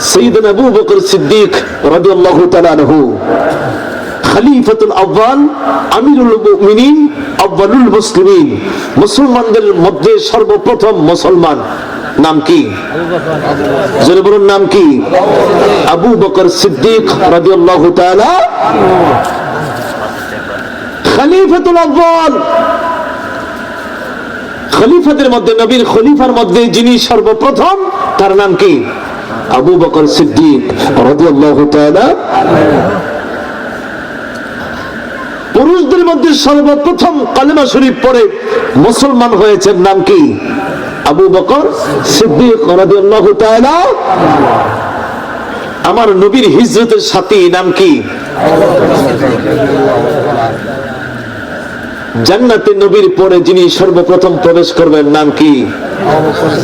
সৈয়দনা আবু বকর সিদ্দিক রাদিয়াল্লাহু তাআলা আনহু। আমিরুল মুমিনিন মুসলিমিন। মুসলমানদের মধ্যে সর্বপ্রথম মুসলমান নাম কি? জোরে বলুন নাম কি? আবু বকর সিদ্দিক খলিফাদের মধ্যে, নবীর খলিফার মধ্যে যিনি সর্বপ্রথম, তার নাম কি? আবু বকর সিদ্দিক পুরুষদের মধ্যে সর্বপ্রথম কালেমা শরীফ পড়ে মুসলমান হয়েছেন নাম কি? আবু বকর সিদ্দিক আমার নবীর হিজরতের সাথী নাম কি? জান্নাতে নবীর পরে যিনি সর্বপ্রথম প্রবেশ করবেন নাম কি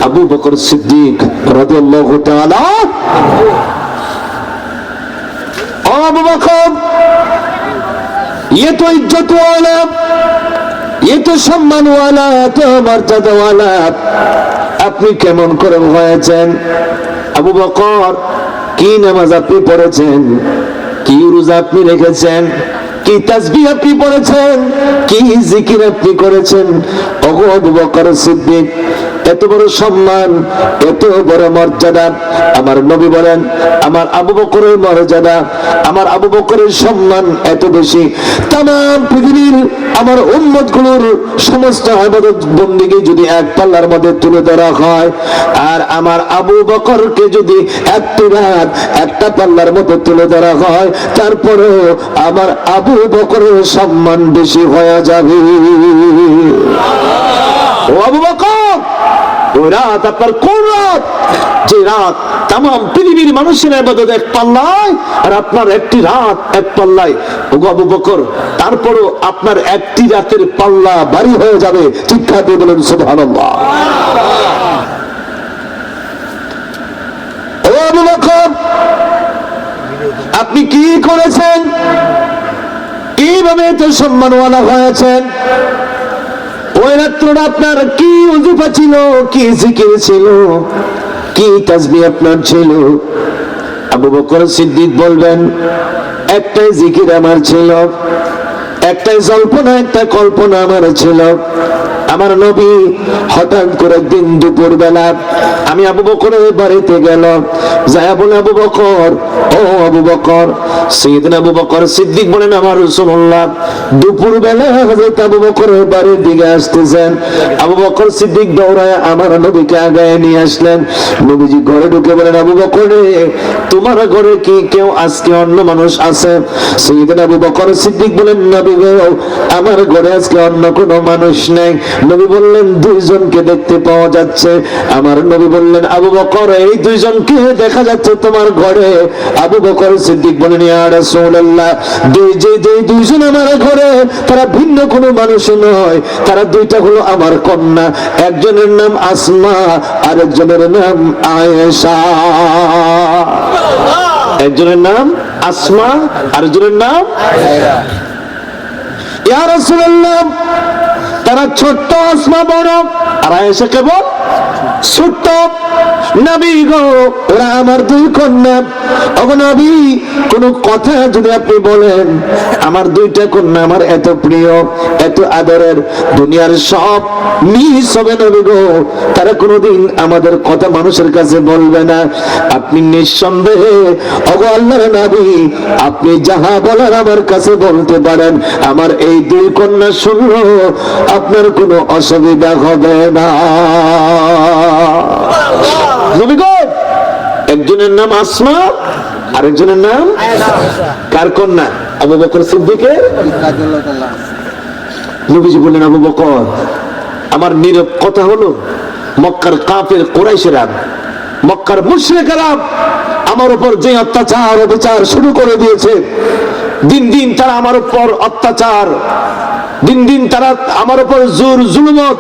আবু বকর সিদ্দিক রাদিয়াল্লাহু তাআলা ও আবু বকর ये तो इज्जत वाला ये तो সম্মান वाला তো মর্যাদা वाला আপনি কেমন করে হয়েছেন আবু বকর কি নামাজ আপনি পড়েছেন কি রোজা আপনি রেখেছেন কি তাসবিহ আপনি পড়েছেন? কি জিকির আপনি করেছেন? অগো বকর সিদ্দিক এত বড় সম্মান, এত বড় মর্যাদা। আমার নবী বলেন, আমার আবু বকরের মর্যাদা, আমার আবু বকরের সম্মান এত বেশি। তাম পৃথিবীর আমার উম্মতগুলোর সমস্ত আবাদত বন্দিকে যদি এক পাল্লার মধ্যে তুলে ধরা হয়, আর আমার আবু বকরকে যদি একটি রাত একটা পাল্লার মধ্যে তুলে ধরা হয়, তারপরেও আমার আবু বকরের সম্মান বেশি হয়ে যাবে। ও আবু বকর! ওই রাত আপনার কোন রাত? যে রাত তাম পৃথিবীর মানুষের আবাদত এক পাল্লায়, আর আপনার একটি রাত এক পাল্লায়। বকর, তারপরও আপনার একটি রাতের পাল্লা হয়ে যাবে। দিয়ে বলেন আপনি কি করেছেন? কীভাবে এত সম্মানওয়ালা হয়েছেন? ওই রাত্রটা আপনার কি অজুফা ছিল, কি জিকির ছিল, কি তাজবি আপনার ছিল? আবু বকর সিদ্দিক বলবেন, একটাই জিকির আমার ছিল, একটাই জল্পনা, একটা কল্পনা আমার ছিল। আমার নবী হঠাৎ করে দিন দুপুর বেলা আমি আবু বকরের বাড়িতে গেল যায়া বলে আবু বকর, ও আবু বকর, সৈয়দিন আবু বকর সিদ্দিক বলেন, আমার রসুল্লাহ দুপুর বেলা হযরত আবু বকরের বাড়ির দিকে আসতেছেন। আবু বকর সিদ্দিক দৌড়ায় আমার নবীকে আগায় নিয়ে আসলেন। নবীজি ঘরে ঢুকে বলেন, আবু বকর তোমার ঘরে কি কেউ আজকে অন্য মানুষ আছে? সৈয়দিন আবু বকর সিদ্দিক বলেন, নবী গো, আমার ঘরে আজকে অন্য কোনো মানুষ নেই। নবী বললেন, দুইজনকে দেখতে পাওয়া যাচ্ছে। আমার নবী বললেন, আবু বকর, এই দুইজনকে দেখা যাচ্ছে তোমার ঘরে? আবু বকর সিদ্দিক বলেন রাসূলুল্লাহ, দুই যে যে দুইজন আমার ঘরে, তারা ভিন্ন কোনো মানুষ নয়, তারা দুইটা হলো আমার কন্যা, একজনের নাম আসমা, আরেকজনের নাম আয়েশা। একজনের নাম আসমা, আরেকজনের নাম ইয়া রাসূলুল্লাহ, তারা ছোট্ট আসমা বড়, আর আয়েশা কেবল ছোট্ট নবী গো, ওরা আমার দুই কন্যা। ওগো নবী, কোন কথা যদি আপনি বলেন, আমার দুইটা কন্যা আমার এত প্রিয়, এত আদরের, দুনিয়ার সব মিস হবে নবী গো। তারা কোনোদিন আমাদের কথা মানুষের কাছে বলবে না। আপনি নিঃসন্দেহে আল্লাহর নবী, আপনি যাহা বলার আমার কাছে বলতে পারেন, আমার এই দুই কন্যা শুনলো, আপনার কোনো অসুবিধা হবে না। নবী একজনের নাম আসমা, আরেকজনের নাম কার কন্যা? আবু বকর সিদ্দিকের? নবীজি বললেন, আবু বকর, আমার নীরব কথা হলো, মক্কার কাফের কোরাইশেরা, মক্কার মুশরিকেরা আমার উপর যে অত্যাচার অবিচার শুরু করে দিয়েছে, দিন দিন তারা আমার উপর অত্যাচার, দিন দিন তারা আমার উপর জোর জুলুমত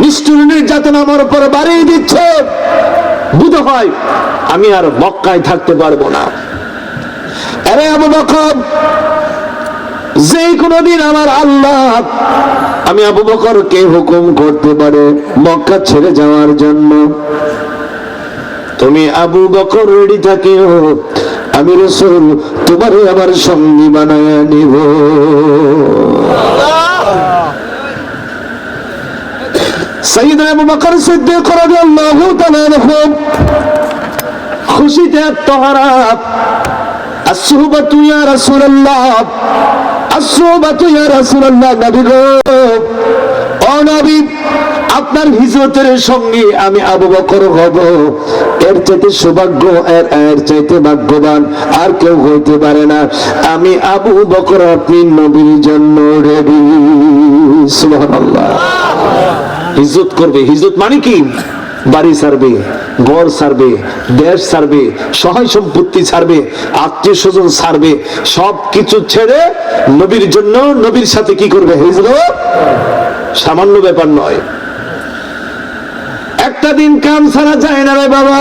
নিষ্ঠুর নির্যাতন আমার উপর বাড়িয়ে দিচ্ছে। বুধ হয় আমি আর মক্কায় থাকতে পারব না। আরে আবু বকর, যে কোনদিন আমার আল্লাহ, আমি আবু বকরকে হুকুম করতে পারে মক্কা ছেড়ে যাওয়ার জন্য। তুমি আবু বকর রেডি থাকিও, আমি রসুল তোমারে আমার সঙ্গী বানায় নিব। আবু বকর সিদ্দিক রাদিয়াল্লাহু তাআলা ইয়া রাসূলুল্লাহ ইয়া রাসূলুল্লাহ, নবী গো। ও নবী, আপনার হিজরতের সঙ্গে আমি আবু বকর হব। এর চাইতে সৌভাগ্য, এর এর চাইতে ভাগ্যবান আর কেউ হইতে পারে না। আমি আবু বকর, আপনি নবীর জন্য রেডি সুবহানাল্লাহ। হিজরত করবে। হিজরত মানে কি? বাড়ি ছাড়বে, ঘর ছাড়বে, দেশ ছাড়বে, সহায় সম্পত্তি ছাড়বে, আত্মীয় স্বজন ছাড়বে সব কিছু ছেড়ে নবীর জন্য নবীর সাথে কি করবে? হিজরত? সামান্য ব্যাপার নয়। একটা দিন কাম ছাড়া যায় না রে বাবা।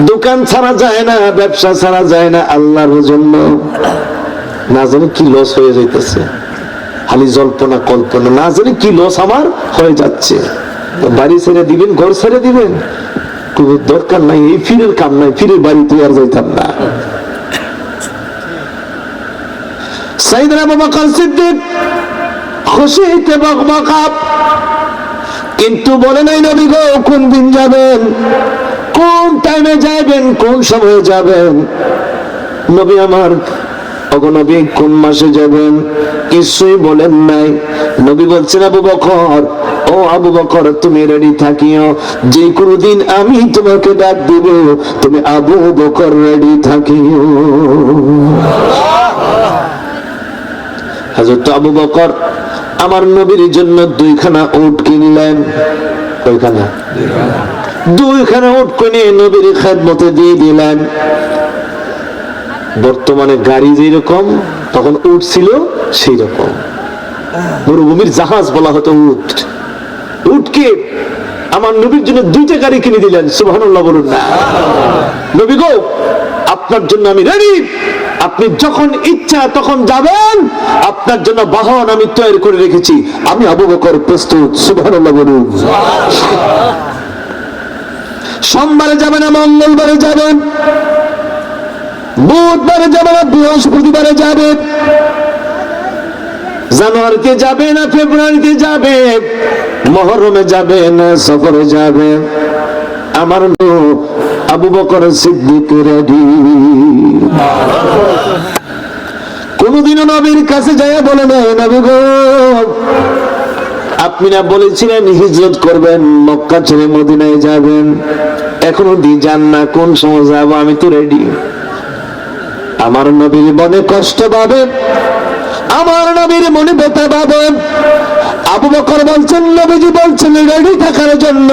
দোকান ছাড়া যায় না, ব্যবসা ছাড়া যায় না, আল্লাহর জন্য। না জানি কি লস হয়ে যাইতেছে। খালি জল্পনা কল্পনা, না জানি কি লস আমার হয়ে যাচ্ছে। বাড়ি ছেড়ে দিবেন, ঘর ছেড়ে দিবেন? কোনো দরকার নাই, এই ফিরের কাম নাই, ফিরের বাড়িতে আর যাইতাম না। আমার অগনবী কোন মাসে যাবেন? কিছুই বলেন নাই। নবী বলছেন, আবু বকর, ও আবু বকর, তুমি রেডি থাকিও? যে কোনো দিন আমি তোমাকে ডাক দিব, তুমি আবু বকর রেডি থাকিও। হাজরত আবু বকর আমার নবীর জন্য দুইখানা উট কিনলেন। কয়খানা দুইখানা উট কিনে নবীর খেদমতে দিয়ে দিলেন। বর্তমানে গাড়ি যেরকম, তখন উট ছিল সেই রকম মরুভূমির জাহাজ বলা হতো উট। উটকে আমার নবীর জন্য দুইটা গাড়ি কিনে দিলেন, সুবহানাল্লাহ বলুন না। নবী গো, আপনার জন্য আমি রেডি আপনি যখন ইচ্ছা তখন যাবেন। আপনার জন্য বাহন আমি তৈরি করে রেখেছি। আমি আবু বকর প্রস্তুত, সুবহানাল্লাহ বলুন। সোমবারে যাবেন মঙ্গলবারে যাবেন। বুধবারে যাবে না, বৃহস্পতিবারে যাবে। জানুয়ারিতে যাবে না, ফেব্রুয়ারিতে যাবে। মহরমে যাবে না, সফরে যাবে। আমার আবু বকর সিদ্দিক রেডি। কোনদিনও নবীর কাছে যায় বলে না নবী গো, আপনি না বলেছিলেন হিজরত করবেন, মক্কা ছেড়ে মদিনায় যাবেন। এখনও দি যান না, কোন সময় যাব, আমি তো রেডি। আমার নবীর মনে কষ্ট পাবে, আমার নবীর মনে ব্যথা পাবে। আবু বকর বলছেন, নবীজি বলছেন রেডি থাকার জন্য।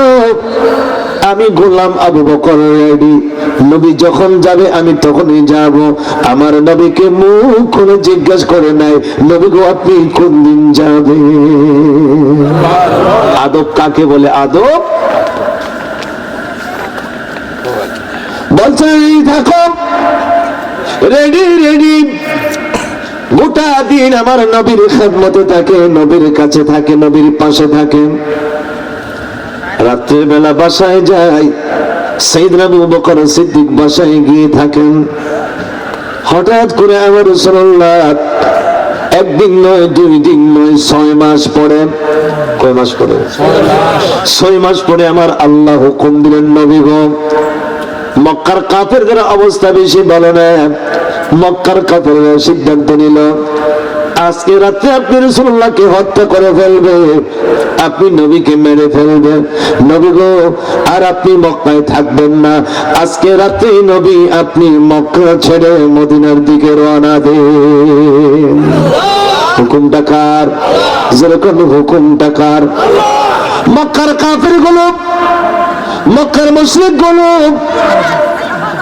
আমি গোলাম আবু বকর রেডি নবী যখন যাবে, আমি তখনই যাব। আমার নবীকে মুখ খুলে জিজ্ঞাসা করে নাই নবী গো, আপনি কোন দিন যাবে? আদব কাকে বলে? আদব? বলছে, "এই থাকো। রেডি রেডি গোটা দিন আমার নবীর খেদমতে থাকে, নবীর কাছে থাকে, নবীর পাশে থাকে। বেলা বাসায় যায় সেইদিন বকর সিদ্দিক বাসায় গিয়ে থাকেন। হঠাৎ করে আমার রসুল্লাহ একদিন নয়, দুই দিন নয়, ছয় মাস পরে, কয় মাস পরে? ছয় মাস পরে আমার আল্লাহ হুকুম দিলেন, নবী গো মক্কার কাফেরদের অবস্থা বেশি ভালো না। মক্কার কাফেররা সিদ্ধান্ত নিল, আজকে রাতে আপনি রসুল্লাহকে হত্যা করে ফেলবে, আপনি নবীকে মেরে ফেলবে। নবী গো, আর আপনি মক্কায় থাকবেন না। আজকে রাত্রে নবী আপনি মক্কা ছেড়ে মদিনার দিকে রওনা দেন। হুকুমটা কার? যেরকম হুকুমটা কার? মক্কার কাফেরগুলো মক্কার মুশরিকগুলো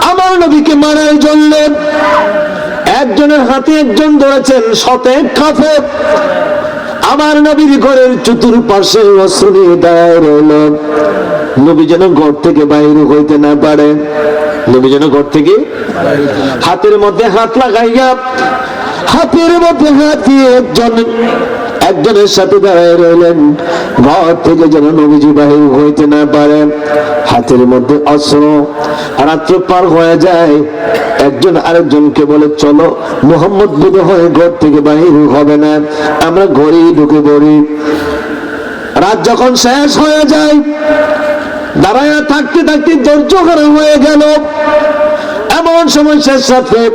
আমার নবীকে মারার জন্য একজনের হাতে একজন ধরেছেন, শতে কাফে আমার নবীর ঘরের চতুর্পাশে অস্ত্র নিয়ে দাঁড়ায় রইল। নবী যেন ঘর থেকে বাইরে হইতে না পারে। নবী যেন ঘর থেকে হাতের মধ্যে হাত লাগাইয়া, হাতের মধ্যে হাত দিয়ে একজন একজনের সাথে দাঁড়ায় রইলেন। ঘর থেকে যেন নবীজি বাহির হইতে না পারে। হাতের মধ্যে অস্ত্র রাত্র পার হয়ে যায়। একজন আরেকজনকে বলে, চলো, মোহাম্মদ বোধ হয়ে ঘর থেকে বাহির হবে না। আমরা ঘরেই ঢুকে পড়ি। রাত যখন শেষ হয়ে যায়, দাঁড়ায় থাকতে থাকতে ধৈর্য হারা হয়ে গেল। এমন সময় রাত্রে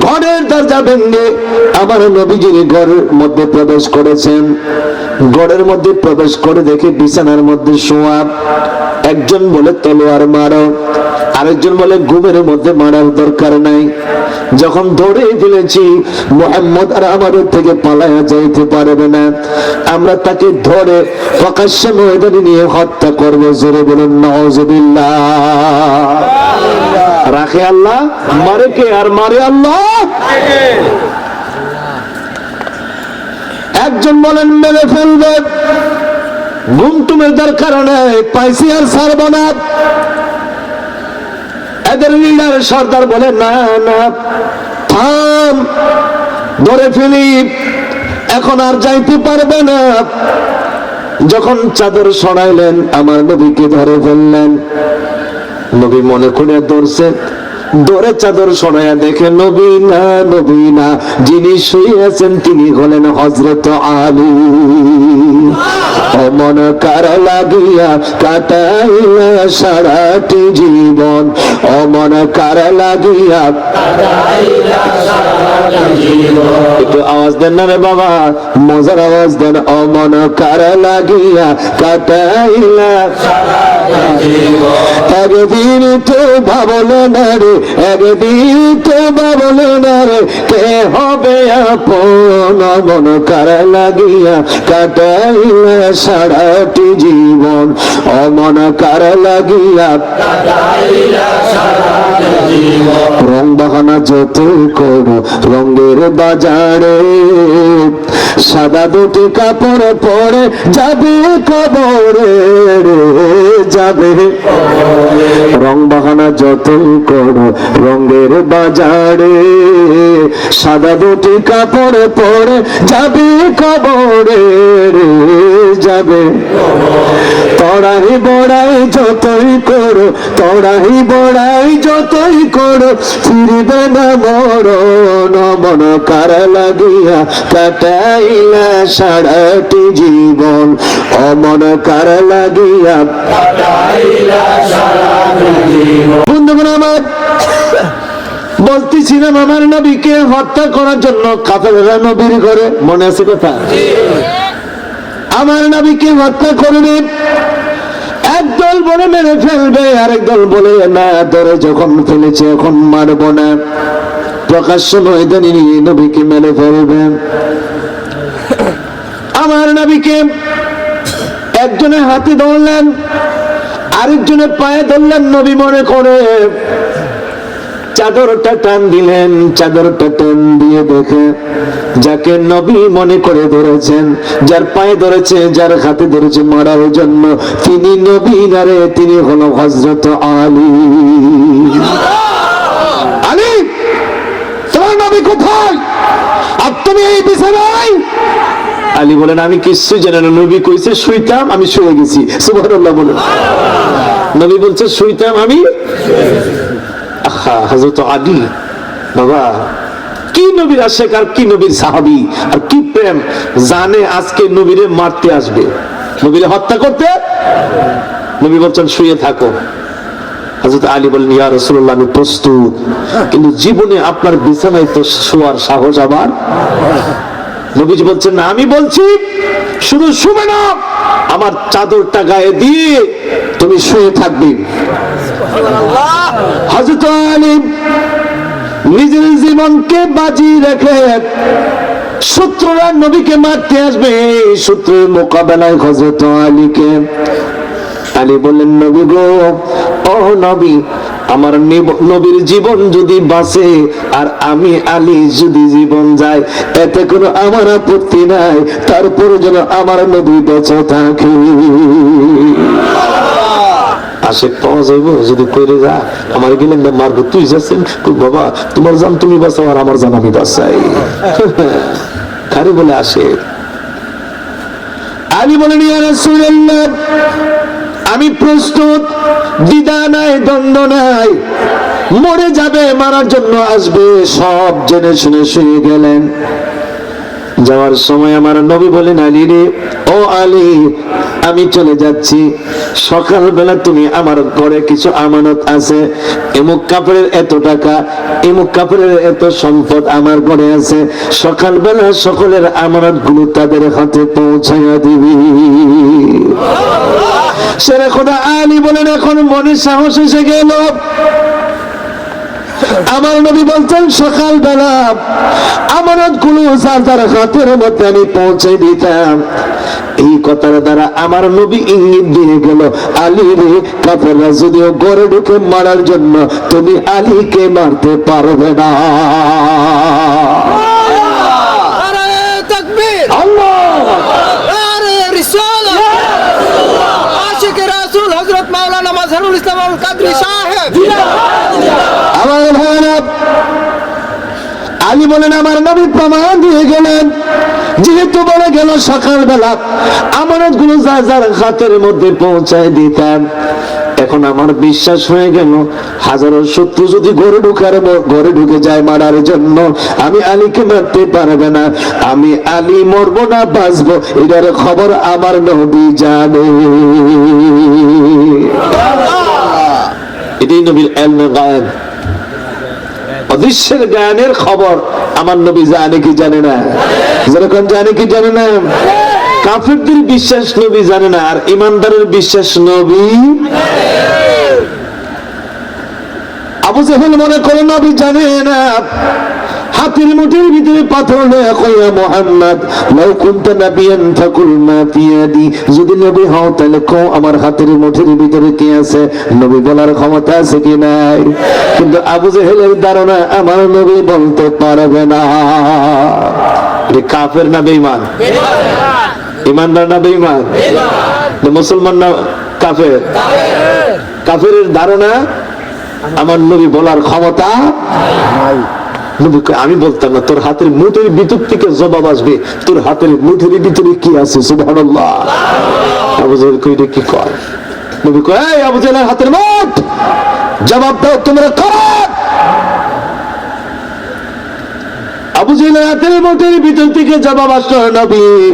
ঘরের দরজা ভেঙে আমার নবীজির ঘরের মধ্যে প্রবেশ করেছেন। ঘরের মধ্যে প্রবেশ করে দেখে বিছানার মধ্যে শোয়া। একজন বলে, তলোয়ার মারো। আরেকজন বলে, ঘুমের মধ্যে মারার দরকার নাই। যখন ধরে ফেলেছি, মোহাম্মদ আর আমাদের থেকে পালায়া যাইতে পারবে না। আমরা তাকে ধরে প্রকাশ্যে ময়দানে নিয়ে হত্যা করব। জোরে বলুন নওয়াজবিল্লাহ রাখে আল্লাহ, মারে কে? আর মারে আল্লাহ। একজন বলেন, মেরে ফেলবে। ঘুমটুমের দরকার নেই পাইসি আর ছাড়বো না। এদের লিডার সর্দার বলে, না না, থাম, ধরে ফেলি। এখন আর যাইতে পারবে না। যখন চাদর সরাইলেন, আমার নবীকে ধরে ফেললেন। নবী মনে করে ধরছে ধরে চাদর সরাইয়া দেখে নবী না নবী না। যিনি শুয়েছেন তিনি হলেন হজরত আলী। অমন কার লাগিয়া কাটাইলা সারাটি জীবন? অমন কার লাগিয়া একটু আওয়াজ দেন না রে বাবা মজার আওয়াজ দেন। অমন কার লাগিয়া কাটাইলা একদিন তো ভাবলে না রে একদিন তো না কে হবে আপন? মন কার লাগিয়া কাটাইলা সারাটি জীবন। অমন কার লাগিয়া রং বাহানা যত করো রঙের বাজারে। সাদা দুটি কাপড় পরে যাবে কবরে রে। যাবে। রং বাহানা যত করো, রঙের বাজারে সাদা দুটি কাপড় পরে যাবে কবরে যাবে। তড়াই বড়াই যতই করো তড়াই বড়াই যতই করো, ফিরবে না মরণ, মন কার লাগিয়া কাটাইলা সারাটি জীবন, অমন কার লাগিয়া আমার বলতেছিলাম আমার নবীকে হত্যা করার জন্য নবীর মনে আছে কথা? আমার নবীকে হত্যা করবে একদল বলে মেরে ফেলবে, আরেক দল বলে, না, ধরে যখন ফেলেছে, এখন মারব না। প্রকাশ্য ময়দানে নিয়ে নবীকে মেরে ফেলবে। আমার নবীকে একজনের হাতে ধরলেন আরেকজনের পায়ে ধরলেন নবী মনে করে। চাদরটা টান দিলেন চাদরটা টান দিয়ে দেখে যাকে নবী মনে করে ধরেছেন, যার পায়ে ধরেছে, যার হাতে ধরেছে মারার জন্য তিনি নবী নারে তিনি হলো হজরত আলী। আলী, তোমার নবী কোথায়? আর তুমি এই আলী বলেন, আমি কিছু জানি না। নবী কইছে, শুইতাম, আমি শুয়ে গেছি। সুবহানাল্লাহ বলেন। নবী বলছে, শুইতাম আমি? আহা, হযরত আলী, বাবা, কি নবীর আশেক আর কি নবীর সাহাবি? আর কি প্রেম? জানে আজকে নবীরে মারতে আসবে। নবীরে হত্যা করতে? নবী বলছেন, শুয়ে থাকো। হযরত আলী বলেন, ইয়া রাসূলুল্লাহ, আমি প্রস্তুত। কিন্তু জীবনে আপনার বিছানায় তো শোয়ার সাহস আমার নবীজি বলছেন না আমি বলছি শুধু শুবে না আমার চাদরটা গায়ে দিয়ে তুমি শুয়ে থাকবে। হযরত আলী নিজের জীবনকে বাজি রেখে শত্রুরা নবীকে মারতে আসবে এই শত্রুর মোকাবেলায় হযরত আলীকে। আলী বললেন নবী গো ও নবী আমার নিব- নবীর জীবন যদি বাঁচে, আর আমি আলী যদি জীবন যায়, এতে কোনো আমার আপত্তি নাই তারপর যেন আমার নবী বেঁচে থাকে। পাওয়া যদি কইরে যা, আমার গেলেন না মারবো তুই যাচ্ছেন। বাবা, তোমার জান তুমি বাঁচাও, আর আমার জান আমি বাঁচাই। খারি বলে আসে বলেন, ইয়া রাসূলুল্লাহ আমি প্রস্তুত দিদা নাই, দ্বন্দ্ব নাই। মরে যাবে, মারার জন্য আসবে, সব জেনে শুনে শুয়ে গেলেন। যাওয়ার সময় আমার নবী বলেন, আলী রে, ও আলী আমি চলে যাচ্ছি। সকালবেলা তুমি আমার ঘরে কিছু আমানত আছে। এমুক কাপড়ের এত টাকা, এমুক কাপড়ের এত সম্পদ আমার ঘরে আছে। সকালবেলা সকলের আমানতগুলো তাদের হাতে পৌঁছাইয়া দিবি। সেরে খোদা, আলী বলেন, এখন মনে সাহস এসে গেল। আমার নবী বলছেন, সকালবেলা আমানতগুলো যার যার হাতের মধ্যে আমি পৌঁছে দিতাম। এই কথার দ্বারা আমার নবী ইঙ্গিত দিয়ে গেল, আলী রে কাফেররা যদিও গড়ে ঢুকে মারার জন্য তুমি আলীকে মারতে পারবে না আরে তাকবীর আল্লাহ আরে রিসালা আশিক রাসূল হযরত মাওলানা মাজহারুল ইসলাম আল কাদরি সাহেব আমার ভাইরা আলী বলেন, আমার নবী প্রমাণ দিয়ে গেলেন। যেহেতু বলে গেল সকালবেলা, আমানতগুলো যার যার হাতের মধ্যে পৌঁছায় দিতাম এখন আমার বিশ্বাস হয়ে গেল, হাজারো শত্রু যদি ঘরে ঢুকার ঘরে ঢুকে যায় মারার জন্য, আমি আলীকে মারতে পারবে না। আমি আলী মরবো না, বাঁচবো। এটার খবর আমার নবী জানে। এটাই নবীর এলমে গায়েব। অদৃশ্যের জ্ঞানের খবর আমার নবী জানে কি জানে না। যেরকম জানে কি জানে না? কাফিরদের বিশ্বাস নবী জানে না, আর ইমানদারের বিশ্বাস নবী আবু জাহেল মনে করে, নবী জানে না। হাতের মুঠের ভিতরে পাথর লয়ে কইয়া মোহাম্মদ, লাউ কুনতা নাবিয়ান মা ফি ইয়াদি যদি নবী হও, তাহলে কও আমার হাতের মুঠের ভিতরে কি আছে? নবী বলার ক্ষমতা আছে কি নাই? কিন্তু আবু জেহেলের ধারণা আমার নবী বলতে পারবে না। কাফের না বেঈমান? ইমানদার না বেঈমান? মুসলমান না কাফের? কাফের। ধারণা আমার নবী বলার ক্ষমতা নবী আমি বলতাম না, তোর হাতের মুঠের ভিতর থেকে জবাব আসবে। তোর হাতের মুঠের ভিতরে কি আছে? আবু কি হাতের মুঠ, জবাব দাও, তোমরা থেকে জবাব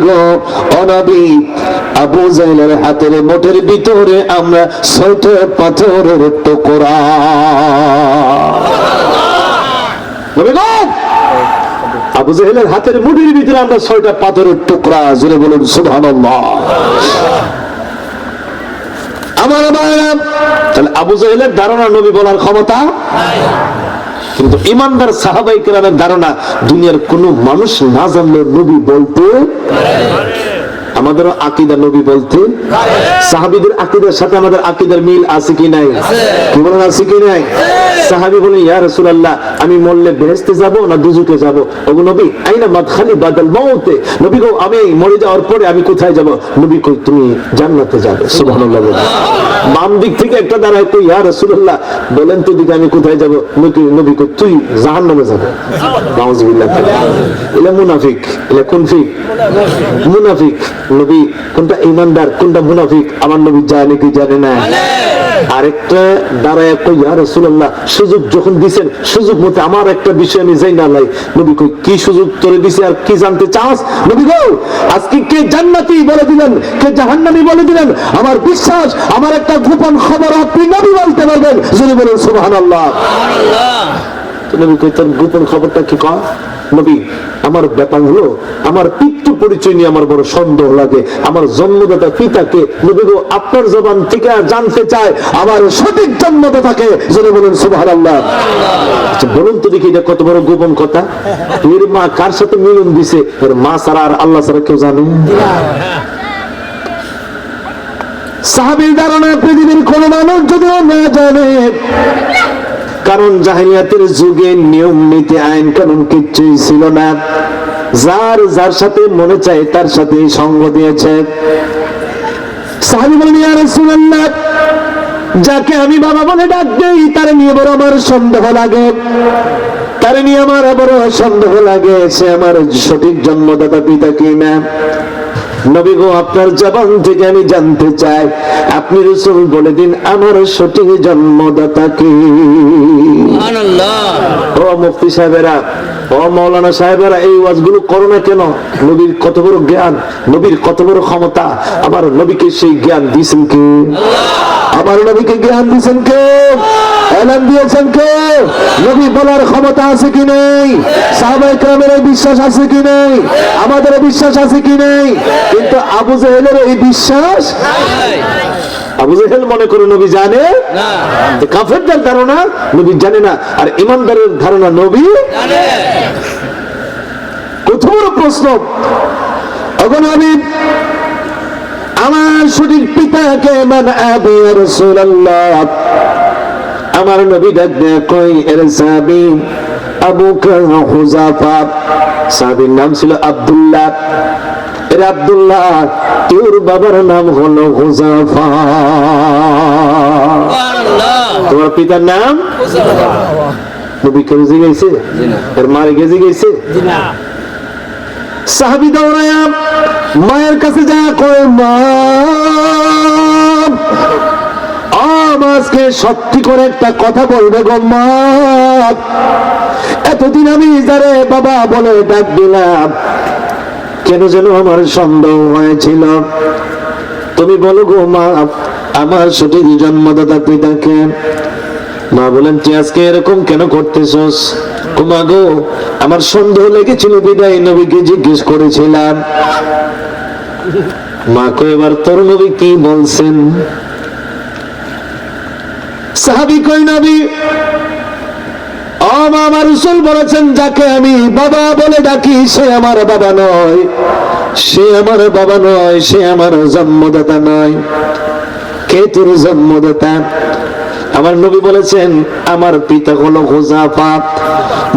গো আবু হাতের ভিতরে আমরা ছয়টা পাথরের টুকরা। আবু জাহেলের হাতের মুঠির ভিতরে আমরা ছয়টা পাথরের টুকরা জুড়ে বলুন, সুবহানাল্লাহ। আমার তাহলে আবু জাহেলের ধারণা নবী বলার ক্ষমতা? কিন্তু ইমানদার সাহাবাই কেরামের ধারণা, দুনিয়ার কোনো মানুষ না জানলে নবী বলতে আমাদেরও আকিদা নবী বলতে সাহাবিদের আকিদার সাথে আমাদের আকিদার মিল আছে কি নাই? কি বলেন, আছে কি নাই? সাহাবি বলেন, ইয়া রাসূলুল্লাহ, আমি মরলে বেহেশতে যাব না দুজকে যাব? ওগো নবী, আইনা মাদখালি বাদাল মাউতে? নবী গো, আমি মরে যাওয়ার পরে আমি কোথায় যাব? নবী কই, তুমি জান্নাতে যাবে। সুবহানাল্লাহ। বাম দিক থেকে একটা দাঁড়ায় কই, ইয়া রাসূলুল্লাহ, বলেন তো দিকে আমি কোথায় যাব? নবী নবী কই, তুই জাহান্নামে যাবে। নাউজুবিল্লাহ। এলা মুনাফিক, এলা কুনফিক? মুনাফিক। নবী কোনটা ইমানদার কোনটা মুনাফিক আমার নবী জানে কি জানে না? আরেকটা দাঁড়ায় কই ইয়া রাসূলুল্লাহ সুযোগ যখন দিছেন সুযোগ মতে আমার একটা বিষয় আমি যাই না লাই। নবী কই কি সুযোগ তোরে দিছে আর কি জানতে চাস? নবী গো আজকে কে জান্নাতি বলে দিলেন কে জাহান্নামী বলে দিলেন? আমার বিশ্বাস আমার একটা গোপন খবর আপনি নবী বলতে পারবেন। যদি বলেন সুবহানাল্লাহ। তো নবী কই তোর গোপন খবরটা কি কর নবী আমার ব্যাপার হলো, আমার পিতৃ পরিচয় নিয়ে আমার বড় সন্দেহ লাগে। আমার জন্মদাতা পিতাকে আপনার জবান থেকে জানতে চায়, আমার সঠিক জন্মদাতাকে। যদি বলেন, সুবহানাল্লাহ। আচ্ছা বলুন তো দেখি এটা কত বড় গোপন কথা। এর মা কার সাথে মিলন দিছে? এর মা ছাড়া আর আল্লাহ ছাড়া কেউ জানে সাহাবির ধারণা, পৃথিবীর কোন মানুষ যদিও না জানে কারণ জাহিলিয়াতের যুগে নিয়ম, নীতি, আইন কানুন কিচ্ছুই ছিল না। যার যার সাথে মনে চায়, তার সাথে সঙ্গ দিয়েছে। যাকে আমি বাবা বলে ডাক দেই, তার নিয়ে বড় আমার সন্দেহ লাগে। তার নিয়ে আমার বড় সন্দেহ লাগে, সে আমার সঠিক জন্মদাতা, পিতা কি না? নবী গো আপনার জবান থেকে আমি জানতে চাই। আপনি রসুল বলে দিন আমার সঠিক জন্মদাতাকে ও মুফতি সাহেবেরা ও মৌলানা সাহেবেরা, এই ওয়াজগুলো করো না কেন? নবীর কত বড় জ্ঞান, নবীর কত বড় ক্ষমতা আমার নবীকে সেই জ্ঞান দিয়েছেন কে? নবীকে জ্ঞান দিয়েছেন কে? এলান দিয়েছেন বলার ক্ষমতা আছে কি বিশ্বাস আছে কি নেই? আমাদের বিশ্বাস আছে কি নেই? কিন্তু আবু জেহেলের এই বিশ্বাস আবু জেহেল মনে করে নবী জানে? যে কাফেরদের ধারণা নবী জানে না। আর ইমানদারের ধারণা নবী প্রশ্ন। আমার সঠিক পিতাকে মান আবি রাসূলুল্লাহ। আমার নবী ডাক দেয়া কই? এর সাহাবী আবু হুজাফা সাহাবীর নাম ছিল আব্দুল্লাহ। এর আব্দুল্লাহ তোর বাবার নাম হলো হুজাফা। তোমার পিতার নাম? নবী কেউ জিগাইছে এর মারে সাহাবি দৌড়ায়া মায়ের কাছে যা কয় মা। আমাকে সত্যি করে একটা কথা বলবে গো মা। এতদিন আমি যারে বাবা বলে ডাক দিলাম কেন যেন আমার সন্দেহ হয়েছিল। তুমি বলো গো মা, আমার সঠিক জন্মদাতা পিতাকে। মা বলেন, তুই আজকে এরকম কেন করতেছস? কুমা গো, আমার সন্দেহ লেগেছিল, বিদায় নবীকে জিজ্ঞেস করেছিলাম। মা কো এবার তোর নবী কি বলছেন? সাহাবি কই নবী মা, আমার রসুল বলেছেন যাকে আমি বাবা বলে ডাকি সে আমার বাবা নয়। সে আমার বাবা নয় সে আমার জন্মদাতা নয়। কে তোর জন্মদাতা? আমার নবী বলেছেন, আমার পিতা হলো হুজাফা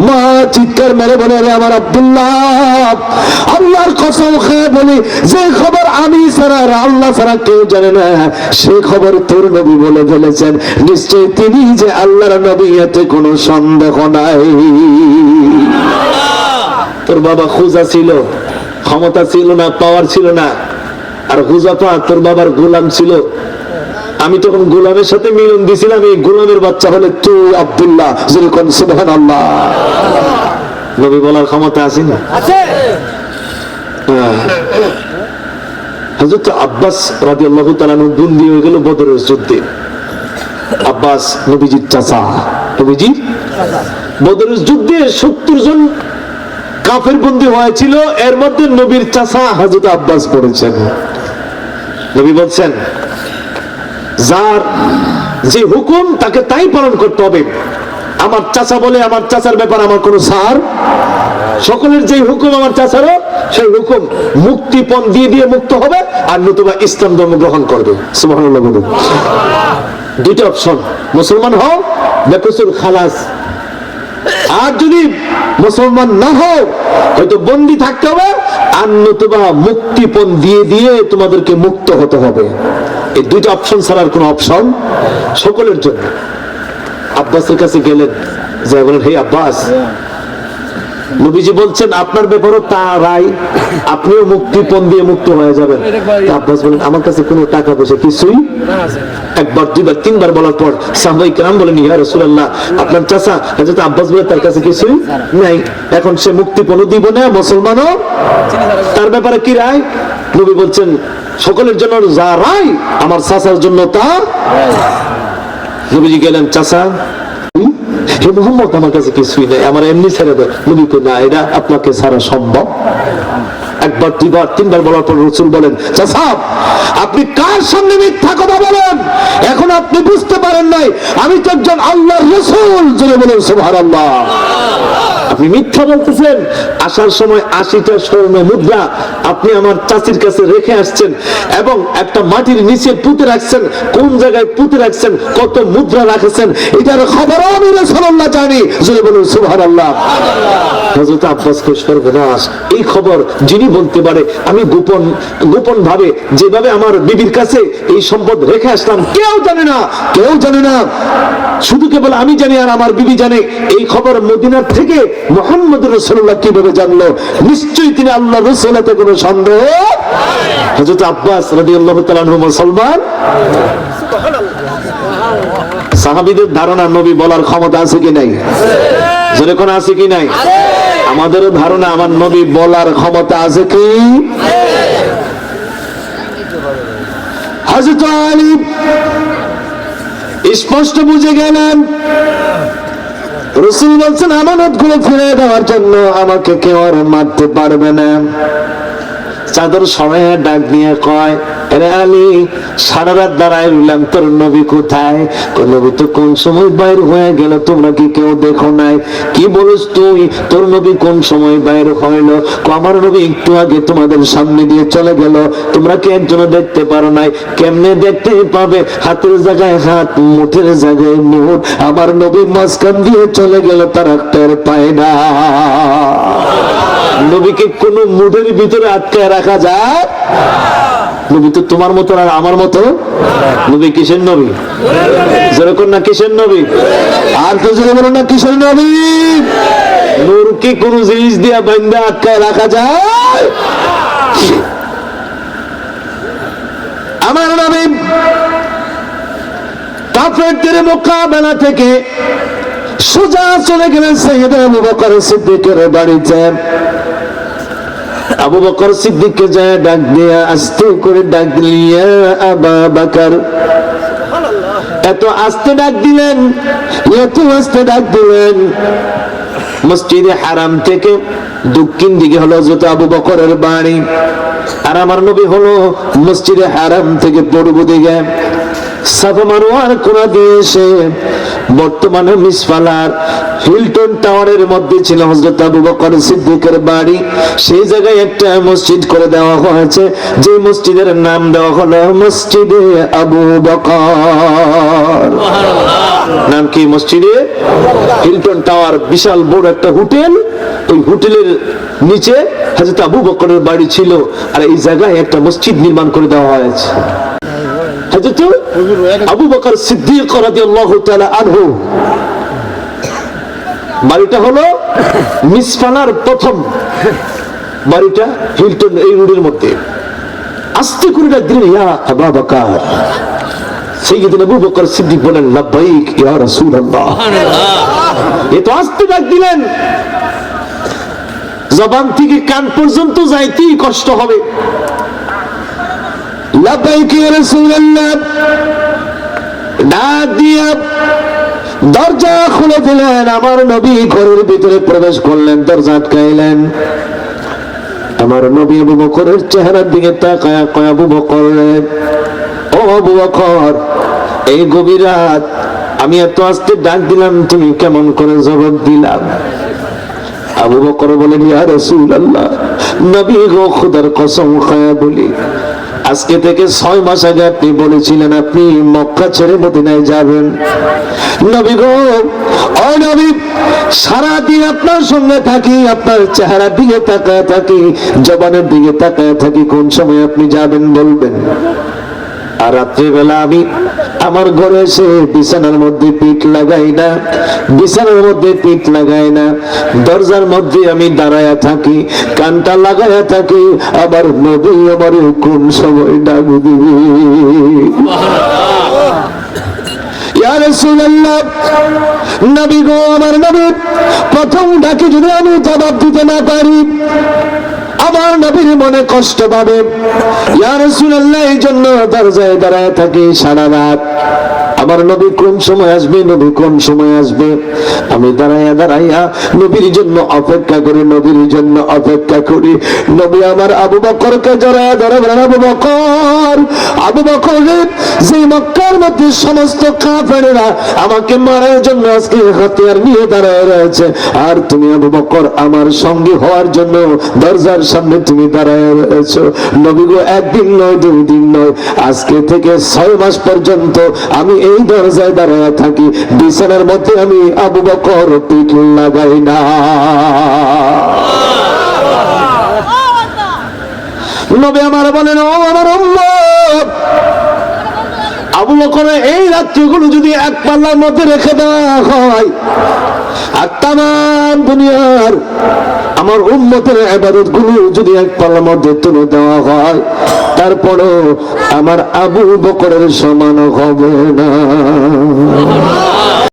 মা চিৎকার মেরে বলে রে আমার আব্দুল্লাহ, আল্লাহর কসম খেয়ে বলি, যে খবর আমি ছাড়া আল্লাহ ছাড়া কেউ জানে না, সে খবর তোর নবী বলে ফেলেছেন। নিশ্চয় তিনি যে আল্লাহর নবী, এতে কোনো সন্দেহ নাই। তোর বাবা খুজা ছিল, ক্ষমতা ছিল না পাওয়ার ছিল না, আর হুজাফা তোর বাবার গোলাম ছিল। আমি তখন গোলামের সাথে মিলন দিছিলাম এই গোলামের বাচ্চা হলে তুই আব্দুল্লাহ যেরকম সুবহান আল্লাহ নবী বলার ক্ষমতা আছে না? হজরত আব্বাস রাজি আল্লাহ তালানু বন্দি হয়ে গেল বদরের যুদ্ধে। আব্বাস নবীজির চাচা। নবীজি? বদরের যুদ্ধে সত্তর জন কাফের বন্দি হয়েছিল এর মধ্যে নবীর চাচা হজরত আব্বাস পড়েছেন। নবী বলছেন যার যে হুকুম, তাকে তাই পালন করতে হবে। আমার চাচা বলে, আমার চাচার ব্যাপার আমার কোনো সার? সকলের যে হুকুম আমার চাচারও, সেই হুকুম মুক্তিপণ দিয়ে দিয়ে মুক্ত হবে আর নতুবা ইসলাম ধর্ম গ্রহণ করবে। দুইটা অপশন, মুসলমান হও, বেকসুর খালাস। আর যদি মুসলমান না হও, হয়তো বন্দি থাকতে হবে, আর নতুবা মুক্তিপণ দিয়ে দিয়ে তোমাদেরকে মুক্ত হতে হবে। এই দুইটা অপশন ছাড়ার কোনো অপশন সকলের জন্য। আব্বাসের কাছে গেলেন যা বলেন হে আব্বাস নবীজি বলছেন আপনার ব্যাপারও তারাই আপনিও মুক্তিপণ দিয়ে মুক্ত হয়ে যাবেন। আব্বাস বলেন আমার কাছে কোনো টাকা পয়সা কিছুই একবার দুইবার তিনবার বলার পর সাহবাই কেরাম বলেন ইয়া রসুল্লাহ আপনার চাষা আব্বাস বলে তার কাছে কিছুই নাই। এখন সে মুক্তিপণ দিব না মুসলমানও তার ব্যাপারে কি রায়? নবী বলছেন সকলের জন্য যা রায়, আমার চাচার জন্য তার নবীজি গেলেন চাষা হে মোহাম্মদ, আমার কাছে কিছুই নেই। আমার এমনি ছেড়ে দেয় নবী না, এটা আপনাকে ছাড়া সম্ভব। একবার, দুইবার, তিনবার বলার পর রসুল বলেন চাচা আপনি কার সামনে মিথ্যা কথা বলেন? এখন আপনি বুঝতে পারেন নাই, আমি তো একজন আল্লাহর রসুল। জুড়ে বলেন, সুবহানাল্লাহ। আপনি মিথ্যা বলতেছেন, আসার সময় আশিটা স্বর্ণ মুদ্রা আপনি আমার কাছে রেখে আসছেন এবং একটা মাটির নিচে পুঁতে রাখছেন, কোন জায়গায় পুঁতে রাখছেন, কত মুদ্রা রাখেছেন, এটার খবরও আমি রসুল্লাহ জানি। বলুন, সুবহানাল্লাহ। হযরত আব্বাসকে সর্বনাশ এই খবর যিনি বলতে পারে, আমি গোপন গোপন ভাবে যেভাবে আমার বিবির কাছে এই সম্পদ রেখে আসলাম, কেউ জানে না, কেউ জানে না। শুধু কেবল আমি জানি আর আমার বিবি জানে, এই খবর মদিনার থেকে মোহাম্মদ রসুল্লাহ কীভাবে জানলো? নিশ্চয়ই তিনি আল্লাহ রসুলাতে কোনো সন্দেহ? হজরত আব্বাস রাজি আল্লাহ মুসলমান? সাহাবিদের ধারণা নবী বলার ক্ষমতা আছে কি নাই? যেরকম আছে কি নাই? আমাদেরও ধারণা, আমার নবী বলার ক্ষমতা আছে কি? স্পষ্ট বুঝে গেলেন, রসুল বলছেন আমানতগুলো ফিরে দেওয়ার জন্য আমাকে কেউ আর মারতে পারবে না। চাদর সবাই ডাক নিয়ে কয় একটু দেখতে পারো নাই? কেমনে দেখতে পাবে? হাতের জায়গায় হাত, মুঠের জায়গায় মুঠ। আমার নবী মাঝখান দিয়ে চলে গেল, তারা টের পায় না। নবীকে কোন মুডের ভিতরে আটকায় রাখা যায়? নবী তো তোমার মতো আর আমার মতো? নবী কিসের নবী? যেরকম না কিসের নবী? আর তো যেরকম না কিসের নবী? নূরকে কোন জিনিস দিয়া বান্দা আটকায় রাখা যায়? আমার নবী কাফেরদের মোকাবেলা থেকে সোজা চলে গেলেন সৈয়দ আবু বকর সিদ্দিকের বাড়িতে। আবু বকর সিদ্দিককে যায় ডাক দিয়া আস্তে করে ডাক দিলিয়া আবা বাকার। এত আস্তে ডাক দিলেন, এত আস্তে ডাক দিলেন। মসজিদে হারাম থেকে দক্ষিণ দিকে হলো হযরত আবু বকরের বাড়ি। আর আমার নবী হলো মসজিদে হারাম থেকে পূর্ব দিকে। সাফা মারোয়ার কোনা দিয়ে বর্তমানে মিসফালার হিলটন টাওয়ারের মধ্যে ছিল হযরত আবু বকর সিদ্দিকের বাড়ি। সেই জায়গায় একটা মসজিদ করে দেওয়া হয়েছে। যে মসজিদের নাম দেওয়া হলো মসজিদে আবু বকর। নাম কি মসজিদে? হিলটন টাওয়ার, বিশাল বড় একটা হোটেল। ওই হোটেলের নিচে হযরত আবু বকরের বাড়ি ছিল। আর এই জায়গায় একটা মসজিদ নির্মাণ করে দেওয়া হয়েছে। হযরত আবু বকর সিদ্দিক রাদিয়াল্লাহু তাআলা আনহু। বাড়িটা হলো মিসফানার প্রথম বাড়িটা হিলটন এই রোডের মধ্যে। আস্তে করে ডাক দিলেন, ইয়া আবু বকর। আবু বকর সিদ্দিক বলেন, লাব্বাইক ইয়া রাসূলুল্লাহ। এ তো আস্তে ডাক দিলেন। জবান থেকে কান পর্যন্ত যাইতেই কষ্ট হবে। দরজা খুলে দিলেন, আমার নবী ঘরের ভিতরে প্রবেশ করলেন, দরজা আটকাইলেন। আমার নবী আবু বকরের চেহারার দিকে তাকায় কয়, আবু বকর ও আবু বকর, এই গভীর রাত আমি এত আস্তে ডাক দিলাম, তুমি কেমন করে জবাব দিলাম আবু বকর বলেন, ইয়া রাসূলুল্লাহ, নবী গো, খোদার কসম খায়া বলি আজকে থেকে ছয় মাস আগে আপনি বলেছিলেন, আপনি মক্কা ছেড়ে মদিনায় যাবেন। নবী গো, ও নবী, সারাদিন আপনার সঙ্গে থাকি, আপনার চেহারার দিকে তাকায় থাকি, জবানের দিকে তাকায় থাকি, কোন সময় আপনি যাবেন বলবেন? আর রাত্রিবেলা আমি আমার ঘরে এসে বিছানার মধ্যে পিঠ লাগাই না, বিছানার মধ্যে পিঠ লাগাই না। দরজার মধ্যে আমি দাঁড়ায়া থাকি, কানটা লাগায়া থাকি আবার নবী আমার কোন সময় ডাক দিবি। নবী গো আমার নবী, প্রথম ডাকে যদি আমি জবাব দিতে না পারি আমার নবীর মনে কষ্ট পাবে। ইয়া রাসূলুল্লাহ এই জন্য দরজায় দাঁড়ায় থাকি সারা রাত। আমার নবী কোন সময় আসবে, নবী কোন সময় আসবে? আমি দাঁড়াইয়া দাঁড়াইয়া নবীর জন্য অপেক্ষা করি, নবীর জন্য অপেক্ষা করি। নবী আমার আবু বকরকে জড়ায় ধরবেন আবু বকর আবু বকর যে মক্কার মধ্যে সমস্ত কাফেরেরা আমাকে মারার জন্য আজকে হাতিয়ার নিয়ে দাঁড়ায় রয়েছে। আর তুমি আবু বকর, আমার সঙ্গী হওয়ার জন্য দরজার সামনে তুমি দাঁড়ায় রয়েছো। নবী গো, একদিন নয়, দুই দিন নয়, আজকে থেকে ছয় মাস পর্যন্ত আমি এই দরজায় দাঁড়ায় থাকি। বিছানার মধ্যে আমি আবু বকর পিঠ লাগাই না। নবী আমার বলেন, ও আমার আবু বকরের এই রাত্রিগুলো যদি এক পাল্লার মধ্যে রেখে দেওয়া হয়, আর তাম দুনিয়ার আমার উম্মতের আবাদতগুলো যদি এক পাল্লার মধ্যে তুলে দেওয়া হয়, তারপরও আমার আবু বকরের সমান হবে না।